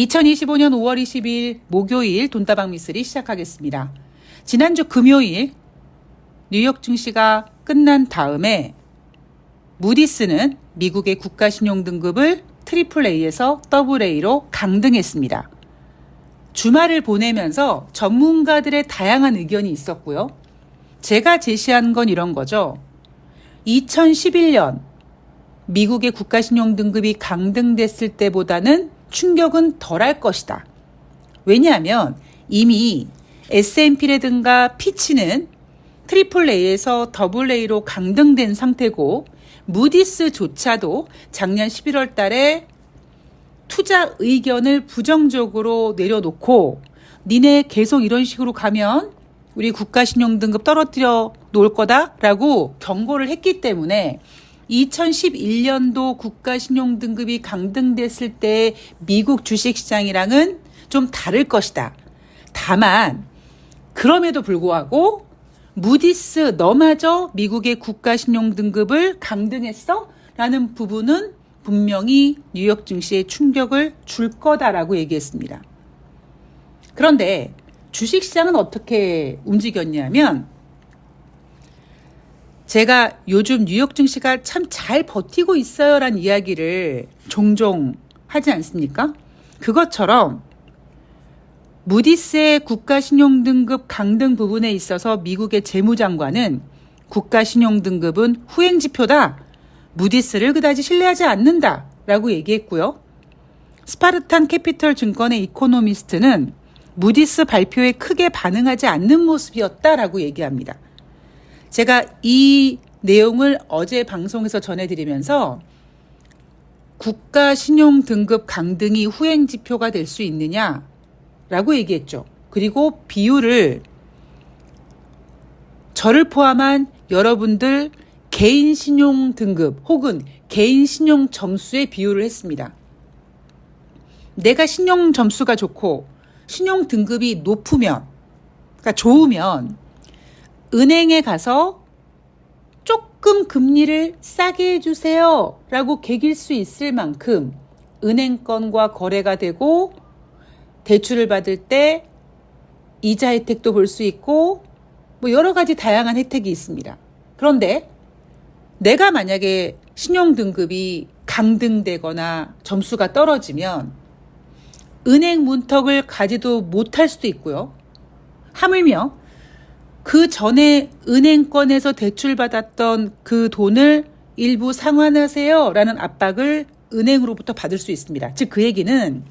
2025년 5월 20일 목요일 돈다방 미스리 시작하겠습니다. 지난주 금요일 뉴욕 증시가 끝난 다음에 무디스는 미국의 국가신용 등급을 트리플 A에서 더블 A로 강등했습니다. 주말을 보내면서 전문가들의 다양한 의견이 있었고요. 제가 제시한 건 이런 거죠. 2011년 미국의 국가신용 등급이 강등됐을 때보다는 충격은 덜할 것이다. 왜냐하면 이미 S&P라든가 피치는 트리플 A에서 더블 A로 강등된 상태고 무디스조차도 작년 11월 달에 투자 의견을 부정적으로 내려놓고 니네 계속 이런 식으로 가면 우리 국가 신용 등급 떨어뜨려 놓을 거다라고 경고를 했기 때문에 2011년도 국가신용등급이 강등됐을 때 미국 주식시장이랑은 좀 다를 것이다. 다만 그럼에도 불구하고 무디스 너마저 미국의 국가신용등급을 강등했어? 라는 부분은 분명히 뉴욕 증시에 충격을 줄 거다라고 얘기했습니다. 그런데 주식시장은 어떻게 움직였냐면 제가 요즘 뉴욕 증시가 참 잘 버티고 있어요 란 이야기를 종종 하지 않습니까? 그것처럼 무디스의 국가신용등급 강등 부분에 있어서 미국의 재무장관은 국가신용등급은 후행지표다. 무디스를 그다지 신뢰하지 않는다. 라고 얘기했고요. 스파르탄 캐피털 증권의 이코노미스트는 무디스 발표에 크게 반응하지 않는 모습이었다라고 얘기합니다. 제가 이 내용을 어제 방송에서 전해드리면서 국가 신용 등급 강등이 후행 지표가 될 수 있느냐라고 얘기했죠. 그리고 비율을 저를 포함한 여러분들 개인 신용 등급 혹은 개인 신용 점수의 비율을 했습니다. 내가 신용 점수가 좋고 신용 등급이 높으면 그러니까 좋으면 은행에 가서 조금 금리를 싸게 해주세요. 라고 개길 수 있을 만큼 은행권과 거래가 되고 대출을 받을 때 이자 혜택도 볼 수 있고 뭐 여러 가지 다양한 혜택이 있습니다. 그런데 내가 만약에 신용 등급이 강등되거나 점수가 떨어지면 은행 문턱을 가지도 못할 수도 있고요. 하물며 그 전에 은행권에서 대출받았던 그 돈을 일부 상환하세요 라는 압박을 은행으로부터 받을 수 있습니다. 즉, 그 얘기는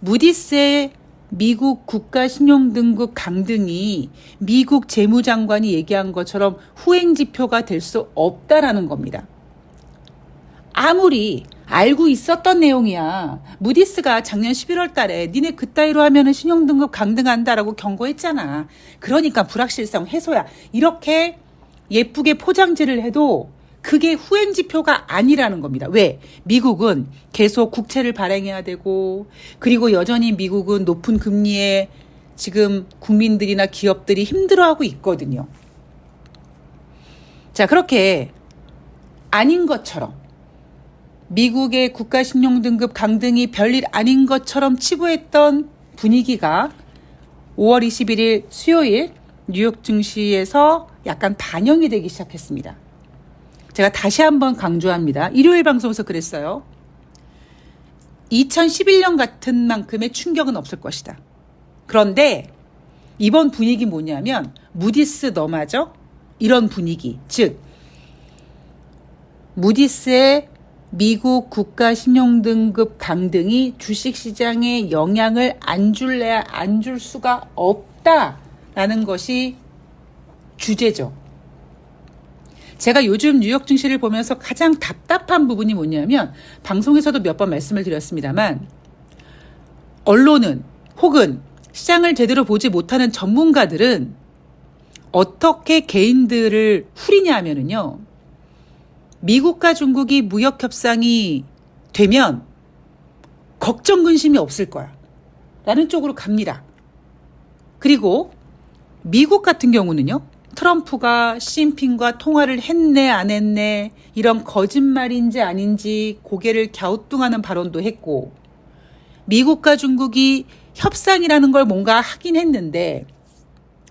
무디스의 미국 국가신용등급 강등이 미국 재무장관이 얘기한 것처럼 후행지표가 될 수 없다라는 겁니다. 아무리 알고 있었던 내용이야. 무디스가 작년 11월 달에 니네 그따위로 하면은 신용등급 강등한다라고 경고했잖아. 그러니까 불확실성 해소야. 이렇게 예쁘게 포장지를 해도 그게 후행 지표가 아니라는 겁니다. 왜? 미국은 계속 국채를 발행해야 되고 그리고 여전히 미국은 높은 금리에 지금 국민들이나 기업들이 힘들어하고 있거든요. 자, 그렇게 아닌 것처럼 미국의 국가신용등급 강등이 별일 아닌 것처럼 치부했던 분위기가 5월 21일 수요일 뉴욕 증시에서 약간 반영이 되기 시작했습니다. 제가 다시 한번 강조합니다. 일요일 방송에서 그랬어요. 2011년 같은 만큼의 충격은 없을 것이다. 그런데 이번 분위기 뭐냐면 무디스 너마저 이런 분위기. 즉 무디스의 미국 국가 신용등급 강등이 주식시장에 영향을 안 줄래야 안 줄 수가 없다라는 것이 주제죠. 제가 요즘 뉴욕 증시를 보면서 가장 답답한 부분이 뭐냐면 방송에서도 몇 번 말씀을 드렸습니다만 언론은 혹은 시장을 제대로 보지 못하는 전문가들은 어떻게 개인들을 후리냐 하면은요. 미국과 중국이 무역 협상이 되면 걱정 근심이 없을 거야. 라는 쪽으로 갑니다. 그리고 미국 같은 경우는요. 트럼프가 시진핑과 통화를 했네 안 했네 이런 거짓말인지 아닌지 고개를 갸우뚱하는 발언도 했고 미국과 중국이 협상이라는 걸 뭔가 하긴 했는데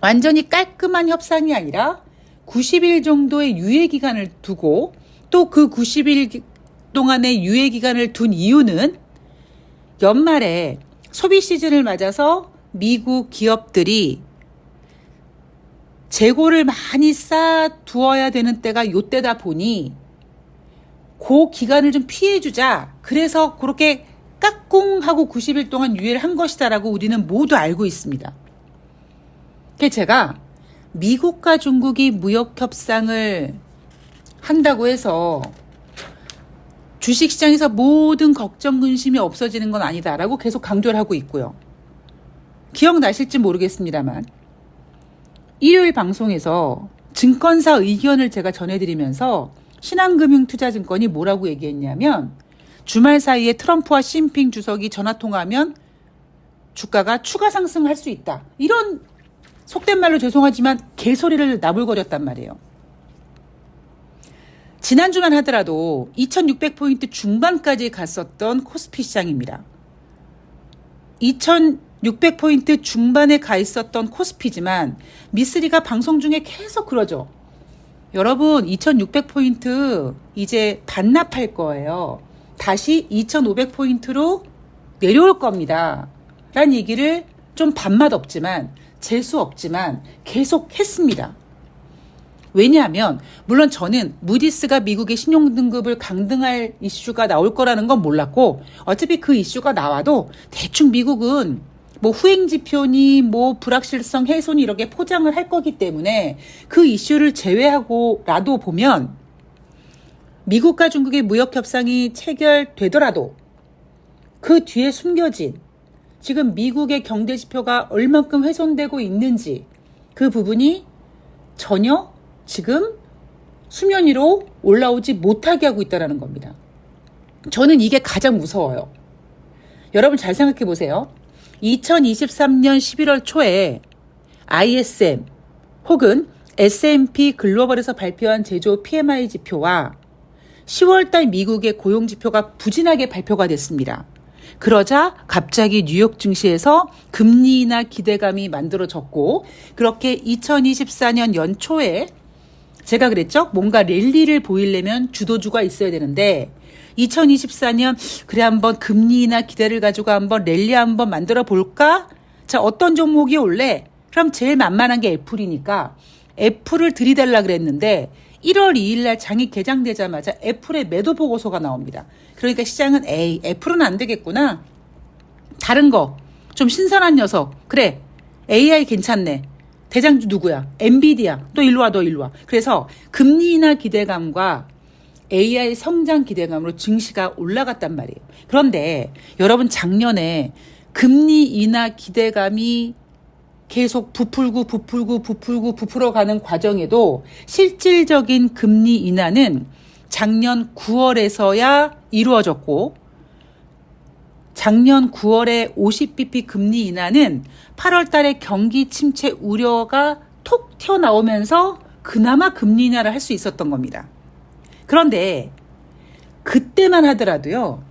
완전히 깔끔한 협상이 아니라 90일 정도의 유예 기간을 두고 또 그 90일 동안의 유예 기간을 둔 이유는 연말에 소비 시즌을 맞아서 미국 기업들이 재고를 많이 쌓아 두어야 되는 때가 요때다 보니 그 기간을 좀 피해주자. 그래서 그렇게 깍꿍하고 90일 동안 유예를 한 것이다라고 우리는 모두 알고 있습니다. 그 제가 미국과 중국이 무역 협상을 한다고 해서 주식시장에서 모든 걱정 근심이 없어지는 건 아니다라고 계속 강조를 하고 있고요. 기억나실지 모르겠습니다만 일요일 방송에서 증권사 의견을 제가 전해드리면서 신한금융투자증권이 뭐라고 얘기했냐면 주말 사이에 트럼프와 시진핑 주석이 전화 통화하면 주가가 추가 상승할 수 있다. 이런 속된 말로 죄송하지만 개소리를 나불거렸단 말이에요. 지난주만 하더라도 2600포인트 중반까지 갔었던 코스피 시장입니다. 2600포인트 중반에 가 있었던 코스피지만 미쓰리가 방송 중에 계속 그러죠. 여러분 2600포인트 이제 반납할 거예요. 다시 2500포인트로 내려올 겁니다. 라는 얘기를 좀 밥맛 없지만 재수 없지만 계속 했습니다. 왜냐하면 물론 저는 무디스가 미국의 신용등급을 강등할 이슈가 나올 거라는 건 몰랐고 어차피 그 이슈가 나와도 대충 미국은 뭐 후행 지표니 뭐 불확실성 훼손이 이렇게 포장을 할 거기 때문에 그 이슈를 제외하고라도 보면 미국과 중국의 무역 협상이 체결되더라도 그 뒤에 숨겨진 지금 미국의 경제 지표가 얼만큼 훼손되고 있는지 그 부분이 전혀 지금 수면 위로 올라오지 못하게 하고 있다는 겁니다. 저는 이게 가장 무서워요. 여러분 잘 생각해 보세요. 2023년 11월 초에 ISM 혹은 S&P 글로벌에서 발표한 제조 PMI 지표와 10월달 미국의 고용 지표가 부진하게 발표가 됐습니다. 그러자 갑자기 뉴욕 증시에서 금리 인하 기대감이 만들어졌고 그렇게 2024년 연초에 제가 그랬죠? 뭔가 랠리를 보이려면 주도주가 있어야 되는데 2024년 그래 한번 금리 인하 기대를 가지고 한번 랠리 한번 만들어 볼까? 자, 어떤 종목이 올래? 그럼 제일 만만한 게 애플이니까 애플을 들이달라 그랬는데 1월 2일 날 장이 개장되자마자 애플의 매도 보고서가 나옵니다. 그러니까 시장은 에이, 애플은 안 되겠구나. 다른 거, 좀 신선한 녀석. 그래, AI 괜찮네. 대장주 누구야? 엔비디아. 또 일로 와, 너 일로 와. 그래서 금리 인하 기대감과 AI 성장 기대감으로 증시가 올라갔단 말이에요. 그런데 여러분 작년에 금리 인하 기대감이 계속 부풀고 부풀고 부풀고 부풀어 가는 과정에도 실질적인 금리 인하는 작년 9월에서야 이루어졌고 작년 9월에 50bp 금리 인하는 8월 달에 경기 침체 우려가 톡 튀어나오면서 그나마 금리 인하를 할 수 있었던 겁니다. 그런데 그때만 하더라도요.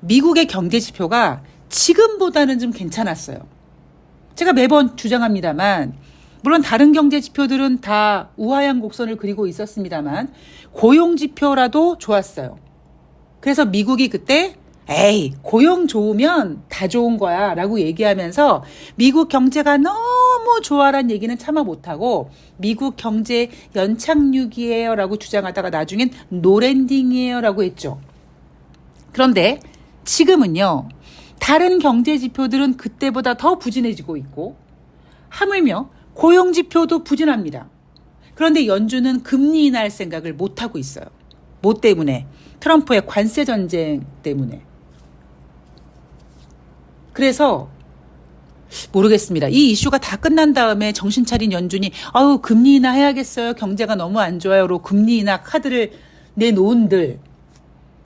미국의 경제 지표가 지금보다는 좀 괜찮았어요. 제가 매번 주장합니다만 물론 다른 경제 지표들은 다 우하향 곡선을 그리고 있었습니다만 고용 지표라도 좋았어요. 그래서 미국이 그때 에이, 고용 좋으면 다 좋은 거야 라고 얘기하면서 미국 경제가 너무 좋아란 얘기는 참아 못하고 미국 경제 연착륙이에요 라고 주장하다가 나중엔 노랜딩이에요 라고 했죠. 그런데 지금은요, 다른 경제 지표들은 그때보다 더 부진해지고 있고, 하물며 고용 지표도 부진합니다. 그런데 연준은 금리 인하할 생각을 못하고 있어요. 뭐 때문에? 트럼프의 관세 전쟁 때문에. 그래서 모르겠습니다. 이 이슈가 다 끝난 다음에 정신 차린 연준이 아우 금리 인하 해야겠어요. 경제가 너무 안 좋아요로 금리 인하 카드를 내놓은들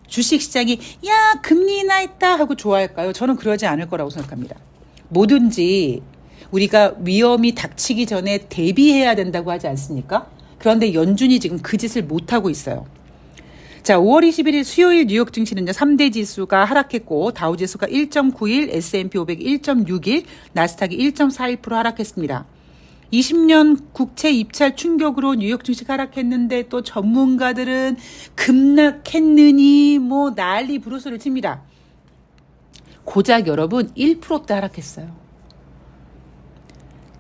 주식 시장이 야 금리 인하했다 하고 좋아할까요? 저는 그러지 않을 거라고 생각합니다. 뭐든지 우리가 위험이 닥치기 전에 대비해야 된다고 하지 않습니까? 그런데 연준이 지금 그 짓을 못 하고 있어요. 자, 5월 21일 수요일 뉴욕 증시는요, 3대 지수가 하락했고, 다우 지수가 1.91, S&P 500 1.61, 나스닥이 1.41% 하락했습니다. 20년 국채 입찰 충격으로 뉴욕 증시가 하락했는데 또 전문가들은 급락했느니 뭐 난리 부르스를 칩니다. 고작 여러분 1%대 하락했어요.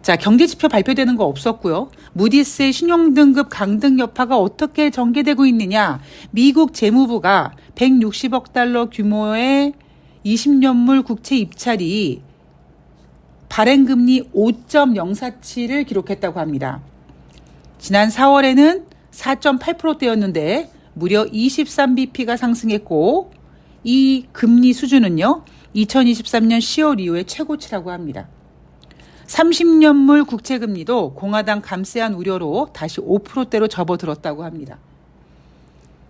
자, 경제 지표 발표되는 거 없었고요. 무디스의 신용 등급 강등 여파가 어떻게 전개되고 있느냐? 미국 재무부가 160억 달러 규모의 20년물 국채 입찰이 발행 금리 5.047을 기록했다고 합니다. 지난 4월에는 4.8%대였는데 무려 23bp가 상승했고 이 금리 수준은요. 2023년 10월 이후에 최고치라고 합니다. 30년물 국채금리도 공화당 감세한 우려로 다시 5%대로 접어들었다고 합니다.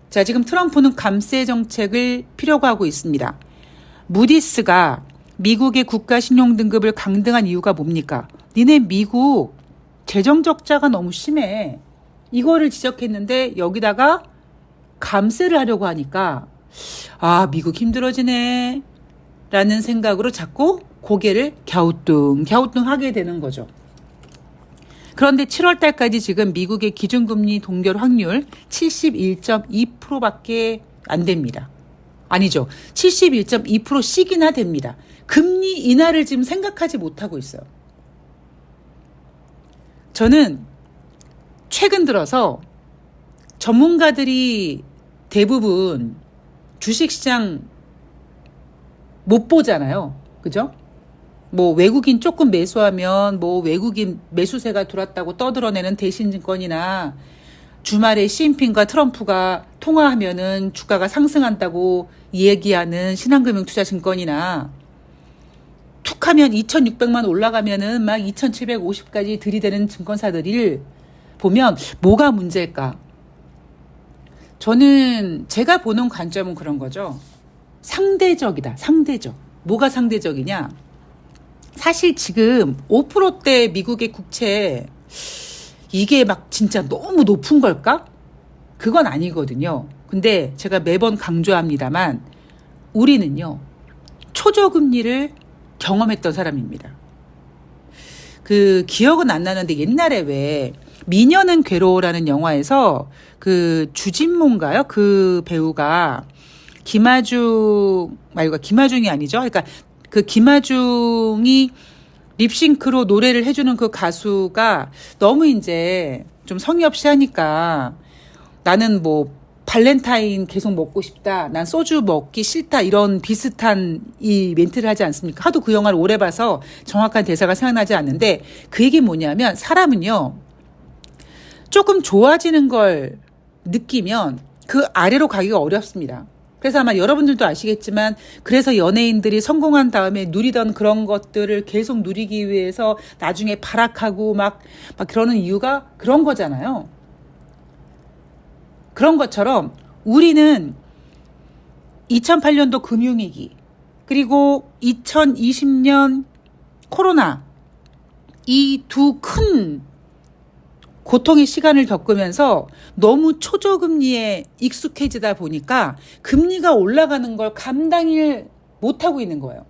자, 지금 트럼프는 감세 정책을 필요고 하고 있습니다. 무디스가 미국의 국가 신용 등급을 강등한 이유가 뭡니까? 니네 미국 재정 적자가 너무 심해. 이거를 지적했는데 여기다가 감세를 하려고 하니까 아, 미국 힘들어지네. 라는 생각으로 자꾸 고개를 갸우뚱, 갸우뚱 하게 되는 거죠. 그런데 7월 달까지 지금 미국의 기준금리 동결 확률 71.2%밖에 안 됩니다. 아니죠. 71.2%씩이나 됩니다. 금리 인하를 지금 생각하지 못하고 있어요. 저는 최근 들어서 전문가들이 대부분 주식시장 못 보잖아요. 그죠? 뭐 외국인 조금 매수하면 뭐 외국인 매수세가 들어왔다고 떠들어내는 대신증권이나 주말에 시진핑과 트럼프가 통화하면은 주가가 상승한다고 얘기하는 신한금융투자증권이나 툭하면 2,600만 올라가면은 막 2,750까지 들이대는 증권사들을 보면 뭐가 문제일까? 저는 제가 보는 관점은 그런 거죠. 상대적이다. 상대적. 뭐가 상대적이냐? 사실 지금 5%대 미국의 국채 이게 막 진짜 너무 높은 걸까? 그건 아니거든요. 근데 제가 매번 강조합니다만 우리는요. 초저금리를 경험했던 사람입니다. 그 기억은 안 나는데 옛날에 왜 미녀는 괴로워라는 영화에서 그 주진모인가요? 그 배우가 김아중 말고 김아중이 아니죠. 그러니까 그 김아중이 립싱크로 노래를 해주는 그 가수가 너무 이제 좀 성의 없이 하니까 나는 뭐 발렌타인 계속 먹고 싶다. 난 소주 먹기 싫다. 이런 비슷한 이 멘트를 하지 않습니까? 하도 그 영화를 오래 봐서 정확한 대사가 생각나지 않는데 그 얘기 뭐냐면 사람은요. 조금 좋아지는 걸 느끼면 그 아래로 가기가 어렵습니다. 그래서 아마 여러분들도 아시겠지만 그래서 연예인들이 성공한 다음에 누리던 그런 것들을 계속 누리기 위해서 나중에 발악하고 막, 막 그러는 이유가 그런 거잖아요. 그런 것처럼 우리는 2008년도 금융위기 그리고 2020년 코로나 이 두 큰 고통의 시간을 겪으면서 너무 초저금리에 익숙해지다 보니까 금리가 올라가는 걸 감당을 못하고 있는 거예요.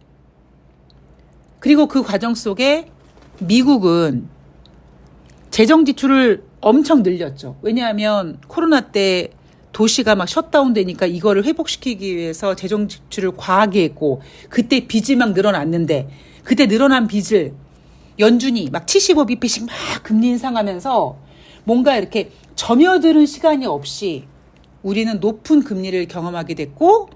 그리고 그 과정 속에 미국은 재정 지출을 엄청 늘렸죠. 왜냐하면 코로나 때 도시가 막 셧다운 되니까 이거를 회복시키기 위해서 재정 지출을 과하게 했고 그때 빚이 막 늘어났는데 그때 늘어난 빚을 연준이 막 75bp씩 막 금리 인상하면서 뭔가 이렇게 점여드는 시간이 없이 우리는 높은 금리를 경험하게 됐고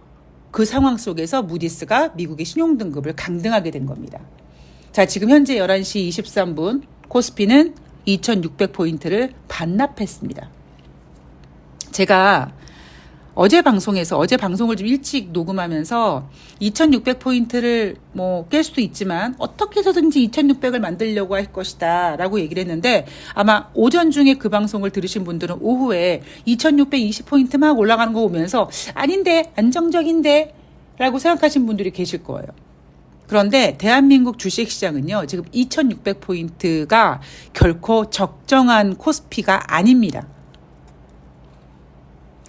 그 상황 속에서 무디스가 미국의 신용등급을 강등하게 된 겁니다. 자, 지금 현재 11시 23분 코스피는 2600포인트를 반납했습니다. 제가 어제 방송에서 어제 방송을 좀 일찍 녹음하면서 2600포인트를 뭐 깰 수도 있지만 어떻게 해서든지 2600을 만들려고 할 것이다 라고 얘기를 했는데 아마 오전 중에 그 방송을 들으신 분들은 오후에 2620포인트 막 올라가는 거 보면서 아닌데 안정적인데 라고 생각하신 분들이 계실 거예요. 그런데 대한민국 주식시장은요, 지금 2600포인트가 결코 적정한 코스피가 아닙니다.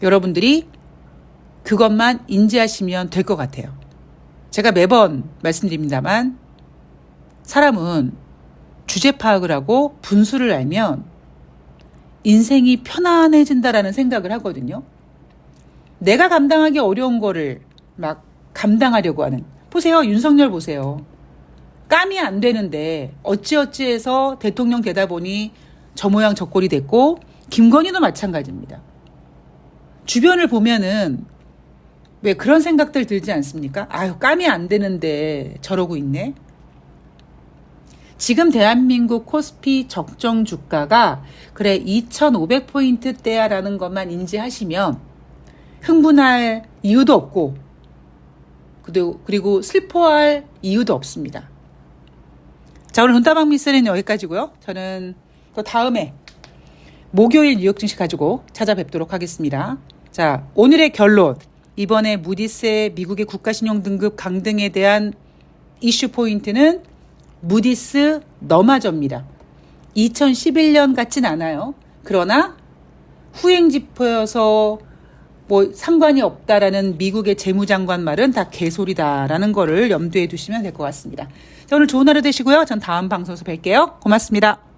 여러분들이 그것만 인지하시면 될 것 같아요. 제가 매번 말씀드립니다만 사람은 주제 파악을 하고 분수를 알면 인생이 편안해진다라는 생각을 하거든요. 내가 감당하기 어려운 거를 막 감당하려고 하는. 보세요. 윤석열 보세요. 까미 안 되는데 어찌어찌해서 대통령 되다 보니 저 모양 저 꼴이 됐고 김건희도 마찬가지입니다. 주변을 보면은 왜 그런 생각들 들지 않습니까? 아유 까미 안 되는데 저러고 있네. 지금 대한민국 코스피 적정 주가가 그래 2,500포인트대야라는 것만 인지하시면 흥분할 이유도 없고 그리고, 슬퍼할 이유도 없습니다. 자 오늘 돈다방 미스는 여기까지고요. 저는 또 다음에 목요일 뉴욕 증시 가지고 찾아뵙도록 하겠습니다. 자 오늘의 결론 이번에 무디스의 미국의 국가신용 등급 강등에 대한 이슈 포인트는 무디스 너마저입니다. 2011년 같진 않아요. 그러나 후행 지표여서 뭐 상관이 없다라는 미국의 재무장관 말은 다 개소리다라는 거를 염두에 두시면 될 것 같습니다. 자, 오늘 좋은 하루 되시고요. 전 다음 방송에서 뵐게요. 고맙습니다.